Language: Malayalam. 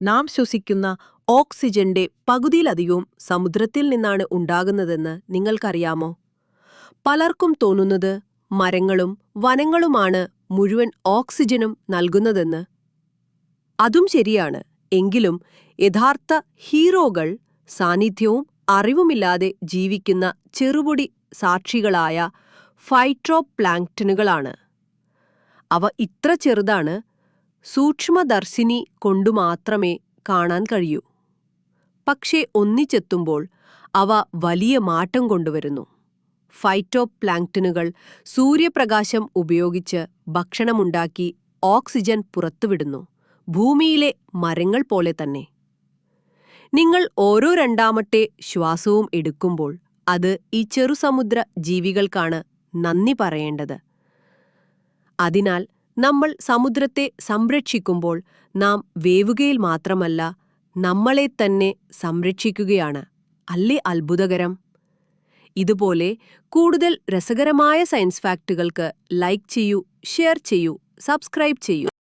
നാം ശ്വസിക്കുന്ന ഓക്സിജന്റെ പകുതിയിലധികവും സമുദ്രത്തിൽ നിന്നാണ് ഉണ്ടാകുന്നതെന്ന് നിങ്ങൾക്കറിയാമോ? പലർക്കും തോന്നുന്നത് മരങ്ങളും വനങ്ങളുമാണ് മുഴുവൻ ഓക്സിജനും നൽകുന്നതെന്ന്. അതും ശരിയാണ്. എങ്കിലും യഥാർത്ഥ ഹീറോകൾ സാന്നിധ്യവും അറിവുമില്ലാതെ ജീവിക്കുന്ന ചെറുപൊടി സാക്ഷികളായ ഫൈട്രോപ്ലാങ്ക്ടനുകളാണ് അവ ഇത്ര ചെറുതാണ് സൂക്ഷ്മദർശിനി കൊണ്ടു മാത്രമേ കാണാൻ കഴിയൂ. പക്ഷേ ഒന്നിച്ചെത്തുമ്പോൾ അവ വലിയ മാറ്റം കൊണ്ടുവരുന്നു. ഫൈറ്റോ പ്ലാങ്ക്ടനുകൾ സൂര്യപ്രകാശം ഉപയോഗിച്ച് ഭക്ഷണമുണ്ടാക്കി ഓക്സിജൻ പുറത്തുവിടുന്നു. ഭൂമിയിലെ മരങ്ങൾ പോലെ തന്നെ. നിങ്ങൾ ഓരോ രണ്ടാമത്തെ ശ്വാസവും എടുക്കുമ്പോൾ അത് ഈ ചെറുസമുദ്ര ജീവികൾക്കാണ് നന്ദി പറയേണ്ടത്. അതിനാൽ നമ്മൾ സമുദ്രത്തെ സംരക്ഷിക്കുമ്പോൾ നാം വേവുകയിൽ മാത്രമല്ല നമ്മളെ തന്നെ സംരക്ഷിക്കുകയാണ്. അല്ലേ അത്ഭുതകരം? ഇതുപോലെ കൂടുതൽ രസകരമായ സയൻസ് ഫാക്റ്റുകൾക്ക് ലൈക്ക് ചെയ്യൂ ഷെയർ ചെയ്യൂ സബ്സ്ക്രൈബ് ചെയ്യൂ.